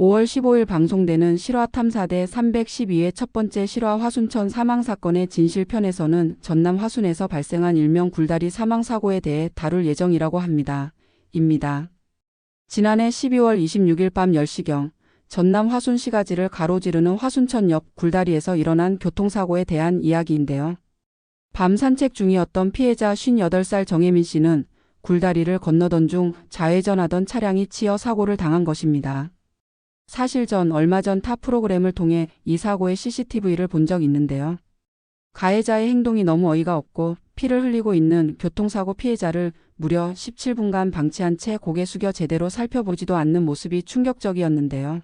5월 15일 방송되는 실화 탐사대 312회 첫 번째 실화 화순천 사망 사건의 진실편에서는 전남 화순에서 발생한 일명 굴다리 사망 사고에 대해 다룰 예정이라고 합니다. 입니다. 지난해 12월 26일 밤 10시경 전남 화순 시가지를 가로지르는 화순천 옆 굴다리에서 일어난 교통사고에 대한 이야기인데요. 밤 산책 중이었던 피해자 58살 정혜민 씨는 굴다리를 건너던 중 좌회전하던 차량이 치여 사고를 당한 것입니다. 사실 전 얼마 전 타 프로그램을 통해 이 사고의 CCTV를 본 적 있는데요. 가해자의 행동이 너무 어이가 없고 피를 흘리고 있는 교통사고 피해자를 무려 17분간 방치한 채 고개 숙여 제대로 살펴보지도 않는 모습이 충격적이었는데요.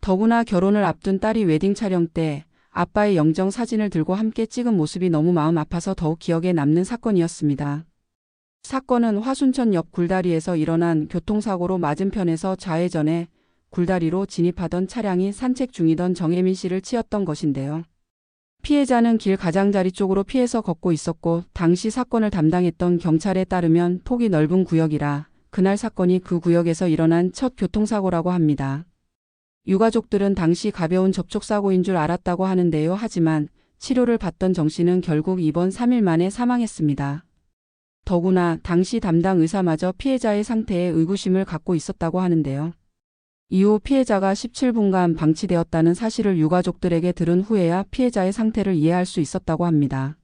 더구나 결혼을 앞둔 딸이 웨딩 촬영 때 아빠의 영정 사진을 들고 함께 찍은 모습이 너무 마음 아파서 더욱 기억에 남는 사건이었습니다. 사건은 화순천 옆 굴다리에서 일어난 교통사고로 맞은편에서 좌회전해 굴다리로 진입하던 차량이 산책 중이던 정혜민 씨를 치었던 것인데요. 피해자는 길 가장자리 쪽으로 피해서 걷고 있었고 당시 사건을 담당했던 경찰에 따르면 폭이 넓은 구역이라 그날 사건이 그 구역에서 일어난 첫 교통사고라고 합니다. 유가족들은 당시 가벼운 접촉사고인 줄 알았다고 하는데요. 하지만 치료를 받던 정 씨는 결국 입원 3일 만에 사망했습니다. 더구나 당시 담당 의사마저 피해자의 상태에 의구심을 갖고 있었다고 하는데요. 이후 피해자가 17분간 방치되었다는 사실을 유가족들에게 들은 후에야 피해자의 상태를 이해할 수 있었다고 합니다.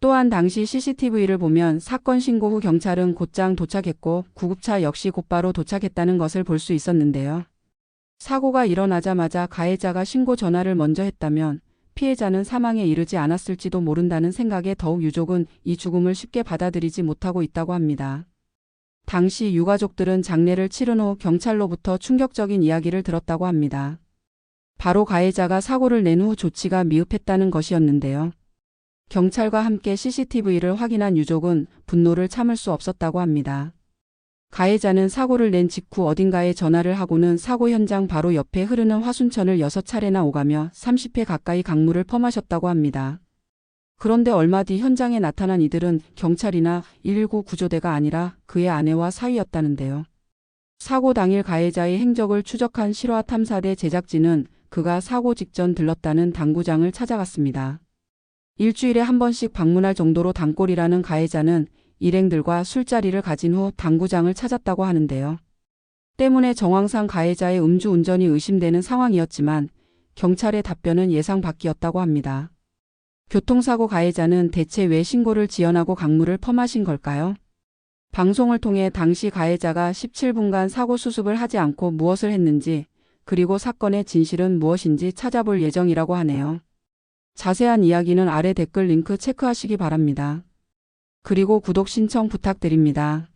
또한 당시 CCTV를 보면 사건 신고 후 경찰은 곧장 도착했고 구급차 역시 곧바로 도착했다는 것을 볼 수 있었는데요. 사고가 일어나자마자 가해자가 신고 전화를 먼저 했다면 피해자는 사망에 이르지 않았을지도 모른다는 생각에 더욱 유족은 이 죽음을 쉽게 받아들이지 못하고 있다고 합니다. 당시 유가족들은 장례를 치른 후 경찰로부터 충격적인 이야기를 들었다고 합니다. 바로 가해자가 사고를 낸 후 조치가 미흡했다는 것이었는데요. 경찰과 함께 CCTV를 확인한 유족은 분노를 참을 수 없었다고 합니다. 가해자는 사고를 낸 직후 어딘가에 전화를 하고는 사고 현장 바로 옆에 흐르는 화순천을 6차례나 오가며 30회 가까이 강물을 퍼마셨다고 합니다. 그런데 얼마 뒤 현장에 나타난 이들은 경찰이나 119 구조대가 아니라 그의 아내와 사위였다는데요. 사고 당일 가해자의 행적을 추적한 실화 탐사대 제작진은 그가 사고 직전 들렀다는 당구장을 찾아갔습니다. 일주일에 한 번씩 방문할 정도로 단골이라는 가해자는 일행들과 술자리를 가진 후 당구장을 찾았다고 하는데요. 때문에 정황상 가해자의 음주운전이 의심되는 상황이었지만 경찰의 답변은 예상 밖이었다고 합니다. 교통사고 가해자는 대체 왜 신고를 지연하고 강물을 퍼마신 걸까요? 방송을 통해 당시 가해자가 17분간 사고 수습을 하지 않고 무엇을 했는지 그리고 사건의 진실은 무엇인지 찾아볼 예정이라고 하네요. 자세한 이야기는 아래 댓글 링크 체크하시기 바랍니다. 그리고 구독 신청 부탁드립니다.